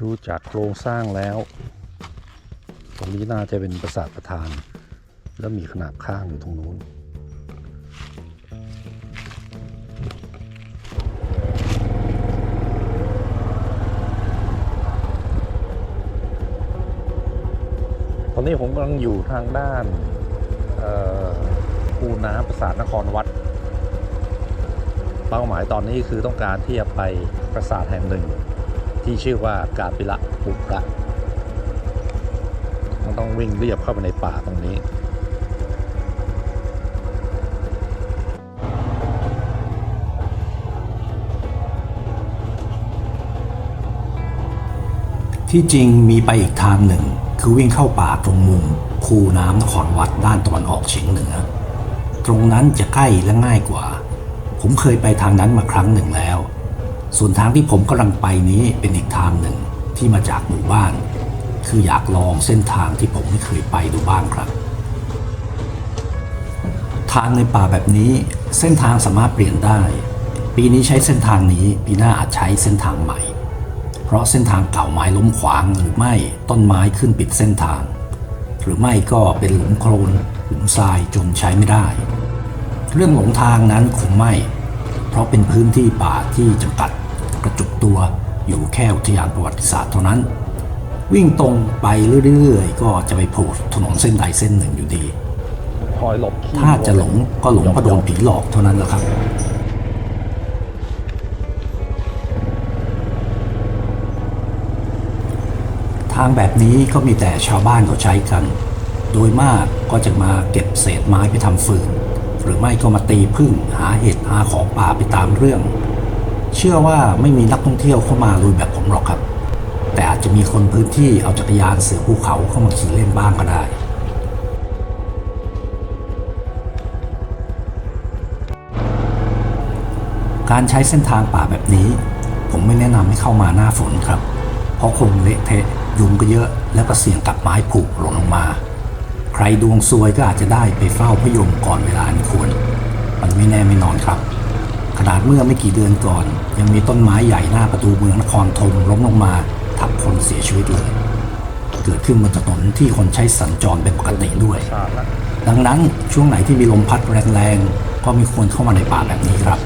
ดูจากโครงสร้างแล้ว ตรงนี้น่าจะเป็นปราสาทประธาน แล้วมีขนาบข้างอยู่ตรงนู้นตอนนี้ผมกำลังอยู่ทางด้านคูน้ำปราสาทนครวัด เป้าหมายตอนนี้คือต้องการที่จะไปปราสาทแห่งหนึ่ง ที่ชื่อว่ากาปิละปุระมันต้องวิ่งเรียบเข้าไปในป่าตรงนี้ ที่จริงมีไปอีกทางหนึ่ง คือวิ่งเข้าป่าตรงมุม คูน้ำนครวัดด้านตะวันออกเฉียงเหนือ ตรงนั้นจะใกล้และง่ายกว่า ผมเคยไปทางนั้นมาครั้งหนึ่งแล้ว ส่วนทางที่ผมกำลังไปนี้เป็นอีกทางหนึ่งที่มาจากหมู่บ้าน คืออยากลองเส้นทางที่ผมไม่เคยไปดูบ้างครับ ทางในป่าแบบนี้เส้นทางสามารถเปลี่ยนได้ ปีนี้ใช้เส้นทางนี้ ปีหน้าอาจใช้เส้นทางใหม่ เพราะเส้นทางเก่าไม้ล้มขวางหรือไม่ต้นไม้ขึ้นปิดเส้นทาง หรือไม่ก็เป็นหลุมโคลนหลุมทรายจนใช้ไม่ได้ เรื่องหลงทางนั้นคงไม่ เพราะเป็นพื้นที่ป่าที่จำกัด กระจุกตัว อยู่แค่อุทยานประวัติศาสตร์เท่านั้น วิ่งตรงไปเรื่อยๆ ก็จะไปโผล่ถนนเส้นใดเส้นหนึ่งอยู่ดีคอยหลบขี้ถ้าจะหลงก็หลงเพราะโดนผีหลอกเท่านั้นแหละครับทางแบบนี้ก็มีแต่ชาวบ้านเขาใช้กัน โดยมากก็จะมาเก็บเศษไม้ไปทำฟืน หรือไม่ก็มาตีพึ่งหาเห็ดหาของป่าไปตามเรื่อง เชื่อว่าไม่มีนักท่องเที่ยวเข้ามาลุยแบบผมหรอกครับ แต่อาจจะมีคนพื้นที่เอาจักรยานเสือภูเขาเข้ามาขี่เล่นบ้างก็ได้การใช้เส้นทางป่าแบบนี้ ผมไม่แนะนำให้เข้ามาหน้าฝนครับ เพราะคงเละเทะยุงก็เยอะแล้วก็เสี่ยงกับไม้ผุหล่นลงมา ใครดวงซวยก็อาจจะได้ไปเฝ้าพยมก่อนเวลาอันควร มันไม่แน่ไม่นอนครับ ขนาดเมื่อไม่กี่เดือนก่อน ยังมีต้นไม้ใหญ่หน้าประตูเมืองนครธมล้มลงมาทับคนเสียชีวิตเลย เกิดขึ้นบนถนนที่คนใช้สัญจรเป็นปกติด้วย ดังนั้นช่วงไหนที่มีลมพัดแรงๆก็ไม่ควรเข้ามาในป่าแบบนี้ครับ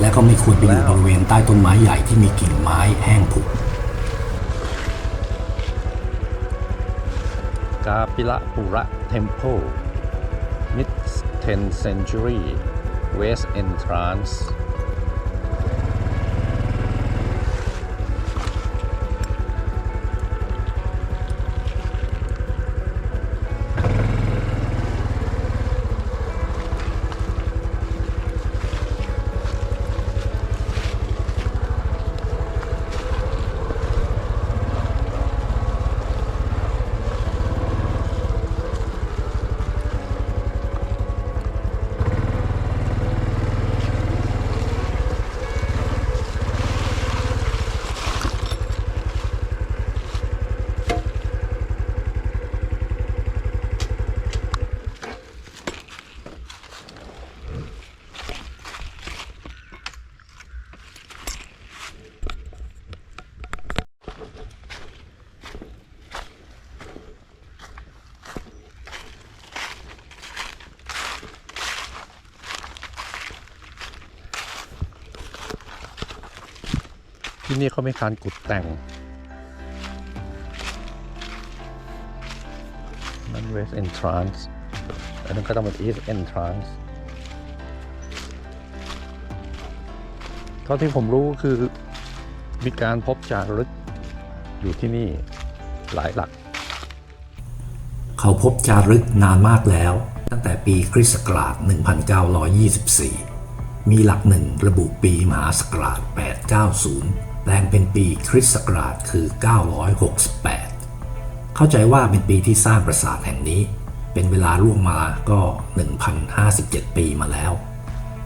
และก็ไม่ควรไปอยู่บริเวณใต้ต้นไม้ใหญ่ที่มีกิ่งไม้แห้งผุกาปิละปุระ Temple Mid 10th Century West Entrance ที่นี่เขาไม่การกุดแต่งนั่น West Entrance อันนั้นก็ต้องเป็น East Entrance เท่าที่ผมรู้คือมีการพบจารึกอยู่ที่นี่หลายหลัก เขาพบจารึกนานมากแล้ว ตั้งแต่ปีคริสต์ศักราช 1924 มีหลักหนึ่งระบุปีมหาศักราช 890 แปลงเป็นปีคริสต์ศักราชคือ 968 เข้าใจว่าเป็นปีที่สร้างปราสาทแห่งนี้ เป็นเวลาล่วงมาก็ 1,057 ปีมาแล้ว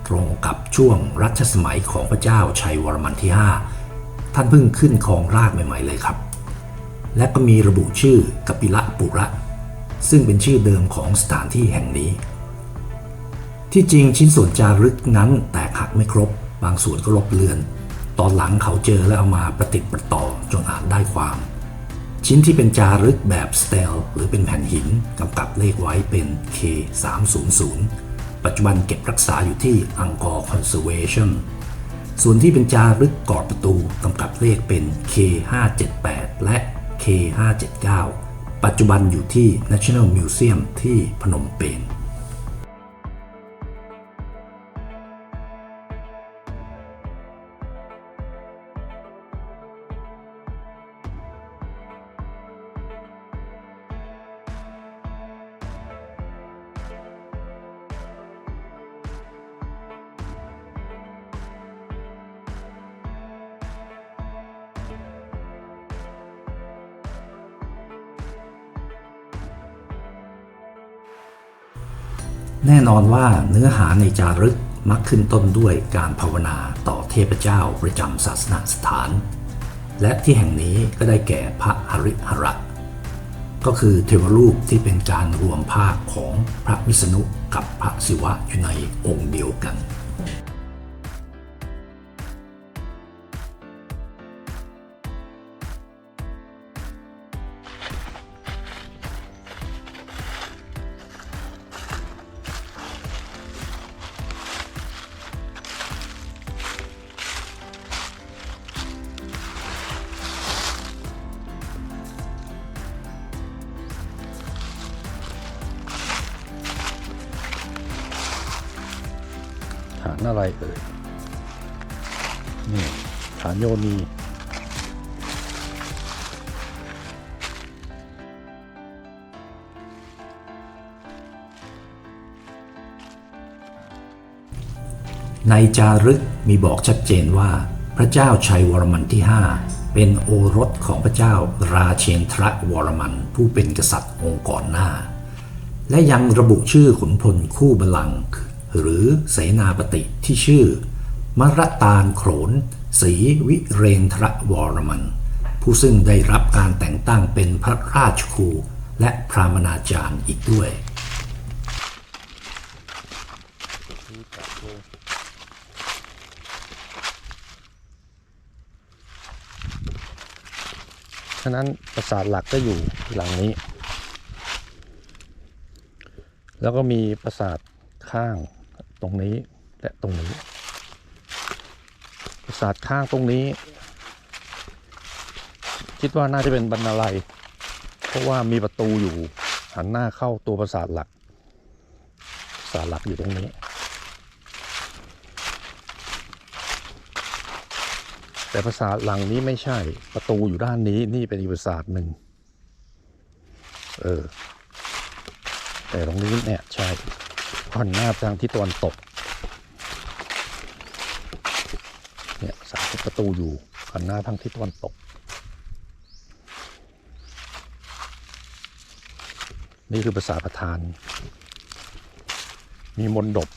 ตรงกับช่วงรัชสมัยของพระเจ้าชัยวรมันที่ 5 ท่านเพิ่งขึ้นครองราชใหม่ๆเลยครับ และก็มีระบุชื่อกปิละปุระ ซึ่งเป็นชื่อเดิมของสถานที่แห่งนี้ ที่จริงชิ้นส่วนจารึกนั้นแตกหักไม่ครบ บางส่วนก็ลบเลือน ตอนหลังเขาเจอแล้วเอามาประติดประต่อจนอาจได้ความ ชิ้นที่เป็นจารึกแบบสเตลหรือเป็นแผ่นหินกำกับเลขไว้เป็น K300 ปัจจุบันเก็บรักษาอยู่ที่ Angkor Conservation ส่วนที่เป็นจารึกกอดประตูกำกับเลขเป็น K578 และ K579 ปัจจุบันอยู่ที่ National Museum ที่พนมเปญ แน่นอนว่าเนื้อหาในจารึกมักขึ้นต้นด้วยการภาวนาต่อเทพเจ้าประจำศาสนสถาน และที่แห่งนี้ก็ได้แก่พระหริหระก็คือเทวรูปที่เป็นการรวมภาคของพระวิษณุกับพระศิวะอยู่ในองค์เดียวกัน อะไรเอ่ย นี่ฐานโยนีในจารึกมีบอกชัดเจนว่าพระเจ้าชัยวรมันที่ 5 เป็นโอรสของพระเจ้าราเชนทรวรมันผู้เป็นกษัตริย์องค์ก่อนหน้า และยังระบุชื่อขุนพลคู่บัลลังก์ หรือเสนาบติที่ชื่อ มรตานโขนศรีวิเรนทรวรมัน ผู้ซึ่งได้รับการแต่งตั้งเป็นพระราชครูและพรามนาจารย์อีกด้วย ฉะนั้นปราสาทหลักก็อยู่หลังนี้ แล้วก็มีปราสาทข้าง ตรงนี้และตรงนี้ปราสาทข้างตรงนี้ คิดว่าน่าจะเป็นบรรณาลัย เพราะว่ามีประตูอยู่หันหน้าเข้าตัวปราสาทหลักปราสาทหลักอยู่ตรงนี้แต่ปราสาทหลังนี้ไม่ใช่ประตูอยู่ด้านนี้นี่เป็นอีกปราสาทหนึ่งเออ แต่ตรงนี้เนี่ยใช่ หันหน้าทางทิศตะวันตก เนี่ยสามประตูอยู่หันหน้าทางทิศตะวันตก นี่คือภาษาประธาน มีมนดบ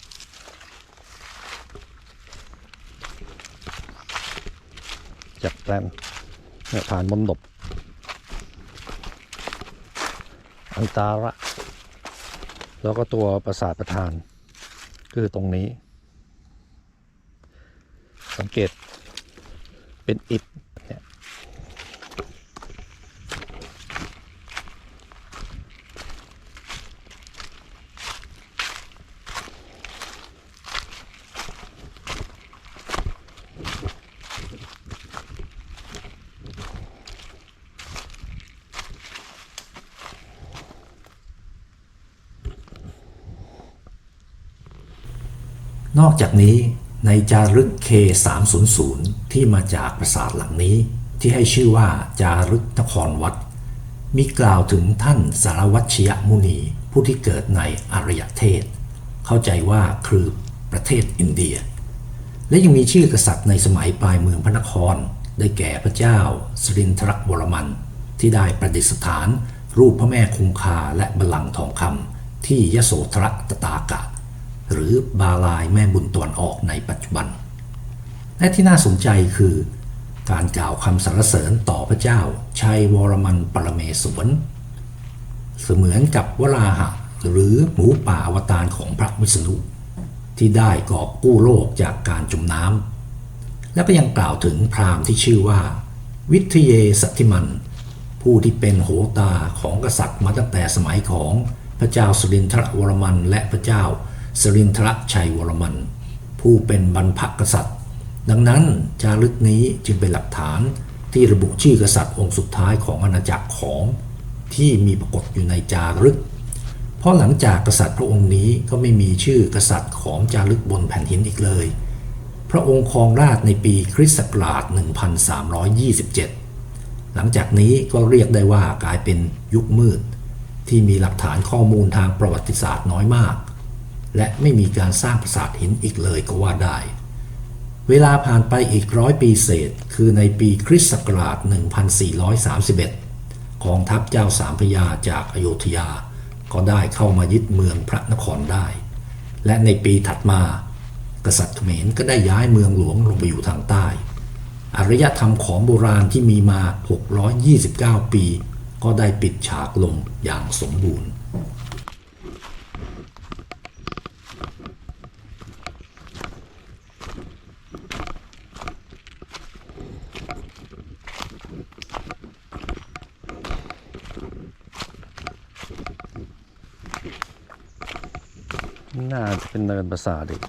จากแปลนเนี่ยผ่านมนดบอันตาระ แล้วก็ตัวประสาทประธาน คือตรงนี้ สังเกตเป็นอิฐ นอกจากนี้ในจารึก K300 ที่มาจากปราสาทหลังนี้ ที่ให้ชื่อว่าจารึกนครวัด มีกล่าวถึงท่านสารวัชยมุนีผู้ที่เกิดในอารยเทศ เข้าใจว่าคือประเทศอินเดีย และยังมีชื่อกษัตริย์ในสมัยปลายเมืองพระนคร ได้แก่พระเจ้าสรินทรวรมัน ที่ได้ประดิษฐาน รูปพระแม่คงคาและบัลลังก์ทองคำที่ยโสธรตตากะ หรือบาลายแม่บุญตวนออกในปัจจุบัน และที่น่าสนใจคือ การกล่าวคำสรรเสริญต่อพระเจ้าชัยวรมันปรเมศวรเสมือนกับวราหะหรือหมูป่าอวตารของพระวิษณุที่ได้กอบกู้โลกจากการจมน้ำและก็ยังกล่าวถึงพราหมณ์ที่ชื่อว่า วิทเยสัติมัน ผู้ที่เป็นโหตาของกษัตริย์มาตั้งแต่สมัยของพระเจ้าสุรินทรวรมันและพระเจ้า สรินทรชัยวรมัน ผู้เป็นบรรพกษัตริย์ ดังนั้นจารึกนี้จึงเป็นหลักฐานที่ระบุชื่อกษัตริย์องค์สุดท้ายของอาณาจักรของที่มีปรากฏอยู่ในจารึก เพราะหลังจากกษัตริย์พระองค์นี้ก็ไม่มีชื่อกษัตริย์ของจารึกบนแผ่นหินอีกเลย พระองค์ครองราชในปีคริสต์ศักราช 1327 หลังจากนี้ก็เรียกได้ว่ากลายเป็นยุคมืด ที่มีหลักฐานข้อมูลทางประวัติศาสตร์น้อยมาก และไม่มีการสร้างปราสาทหินอีกเลยก็ว่าได้ เวลาผ่านไปอีกร้อยปีเศษ คือในปีคริสต์ศักราช 1431กองทัพเจ้าสามพยาจากอโยธยา ก็ได้เข้ามายึดเมืองพระนครได้ และในปีถัดมา กษัตริย์เขมรก็ได้ย้ายเมืองหลวงลงไปอยู่ทางใต้ อารยธรรมของโบราณที่มีมา 629 ปี ก็ได้ปิดฉากลงอย่างสมบูรณ์ เป็นเนินปราสาทอีก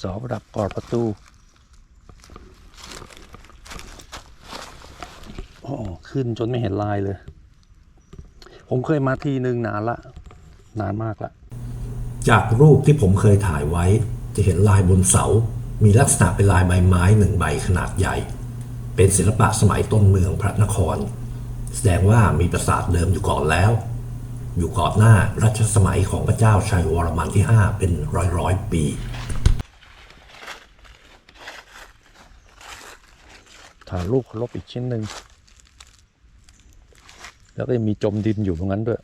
สาประดับกอดประตูโอ้ขึ้นจนไม่เห็นลายเลย ผมเคยมาทีนึงนานละ นานมากละ จากรูปที่ผมเคยถ่ายไว้ จะเห็นลายบนเสา มีลักษณะเป็นลายใบไม้หนึ่งใบขนาดใหญ่ เป็นศิลปะสมัยต้นเมืองพระนคร แสดงว่ามีปราสาทเดิมอยู่ก่อนแล้ว อยู่ก่อนหน้ารัชสมัยของพระเจ้าชัยวรมันที่ 5 เป็นร้อยร้อยๆปีถ่ายรูปเคารพอีกชิ้นหนึ่ง แล้วก็ยังมีจมดินอยู่ตรงนั้นด้วย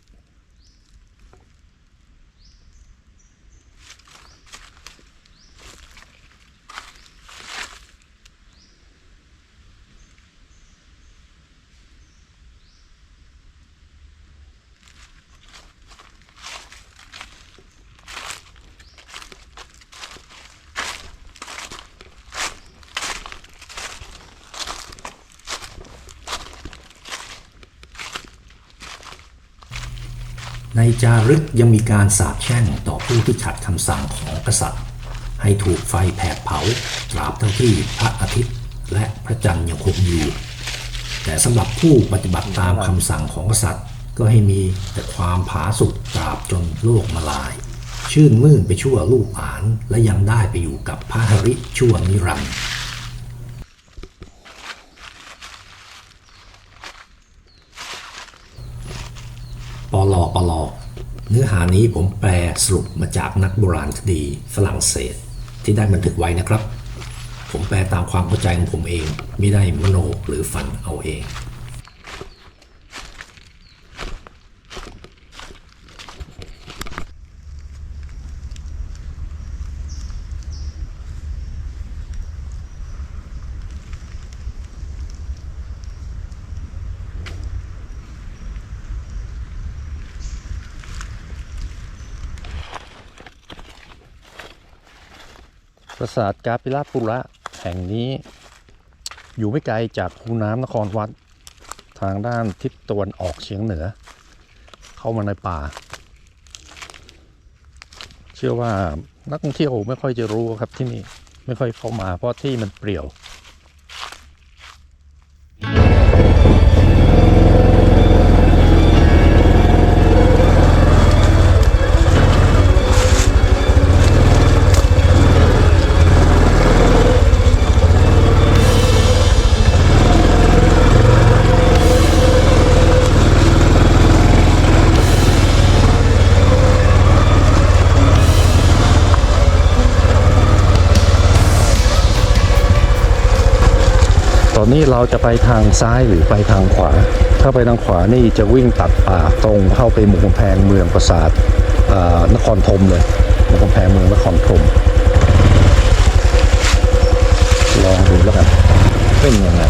ในจารึกยังมีการสาปแช่งต่อผู้ที่ขัดคำสั่งของกษัตริย์ ให้ถูกไฟแผดเผา ตราบเท่าที่พระอาทิตย์และพระจันทร์ยังคงอยู่ แต่สำหรับผู้ปฏิบัติตามคำสั่งของกษัตริย์ ก็ให้มีแต่ความผาสุกตราบจนโลกมาลาย ชื่นมื่นไปชั่วลูกหลานและยังได้ไปอยู่กับพระหริชั่วนิรันดร์ ปลอปลอเนื้อหานี้ผมแปลสรุปมาจากนักโบราณคดีฝรั่งเศส ที่ได้บันทึกไว้นะครับ ผมแปลตามความเข้าใจของผมเอง ไม่ได้มโนหรือฝันเอาเอง ปราสาทกาปิลาปุระแห่งนี้ อยู่ไม่ไกลจากคูน้ำนครวัด ทางด้านทิศตะวันออกเฉียงเหนือ เข้ามาในป่า เชื่อว่านักท่องเที่ยวไม่ค่อยจะรู้ครับที่นี่ไม่ค่อยเข้ามาเพราะที่มันเปรี่ยว นี่เราจะไปทางซ้ายหรือไปทางขวา ถ้าไปทางขวานี่จะวิ่งตัดป่าตรงเข้าไปหมู่กำแพงเมืองปราสาทนครธมเลยหมู่กำแพงเมืองนครธมลองดูแล้วกันเป็นยังไง